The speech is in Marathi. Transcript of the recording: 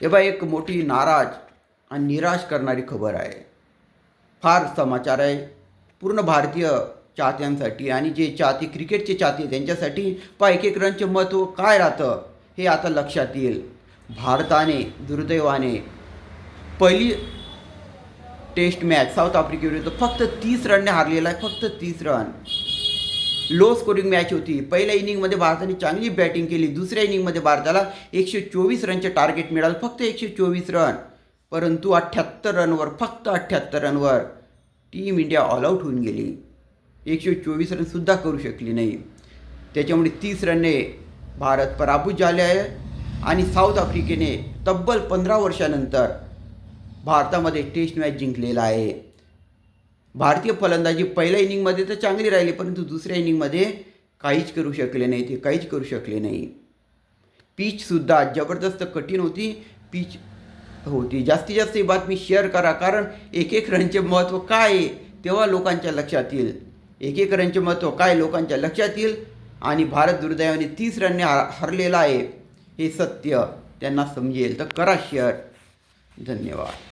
हे बा एक मोठी नाराज आणि निराश करणारी खबर आहे. फार समाचार आहे. पूर्ण भारतीय चाहत्यांसाठी आणि जे चाहते क्रिकेटचे चाहते त्यांच्यासाठी पा एक एक रनचे महत्त्व काय राहतं हे आता लक्षात येईल. भारताने दुर्दैवाने पहिली टेस्ट मॅच साऊथ आफ्रिकेविरुद्ध फक्त तीस रनने हारलेला आहे फक्त तीस रन. लो स्कोरिंग मॅच होती. पहिल्या इनिंगमध्ये भारताने चांगली बॅटिंग केली. दुसऱ्या इनिंगमध्ये भारताला एकशे चोवीस रनचे टार्गेट मिळालं. फक्त एकशे चोवीस रन. परंतु अठ्ठ्याहत्तर रनवर फक्त अठ्ठ्याहत्तर रनवर टीम इंडिया ऑलआउट होऊन गेली. एकशे चोवीस रनसुद्धा करू शकली नाही. त्याच्यामुळे तीस रनने भारत पराभूत झाले आहे. आणि साऊथ आफ्रिकेने तब्बल पंधरा वर्षानंतर भारतामध्ये टेस्ट मॅच जिंकलेला आहे. भारतीय फलंदाजी पहिल्या इनिंगमध्ये तर चांगली राहिली परंतु दुसऱ्या इनिंगमध्ये काहीच करू शकले नाही ते काहीच करू शकले नाही. पीचसुद्धा जबरदस्त कठीण होती पीच होती. जास्तीत जास्त ही बातमी शेअर करा कारण एक एक रनचे महत्त्व काय आहे तेव्हा लोकांच्या लक्षात येईल. एक एक रनचे महत्त्व काय लोकांच्या लक्षात येईल. आणि भारत दुर्दैवाने तीस रनने हार हरलेला आहे हे सत्य त्यांना समजेल. तर करा शेअर. धन्यवाद.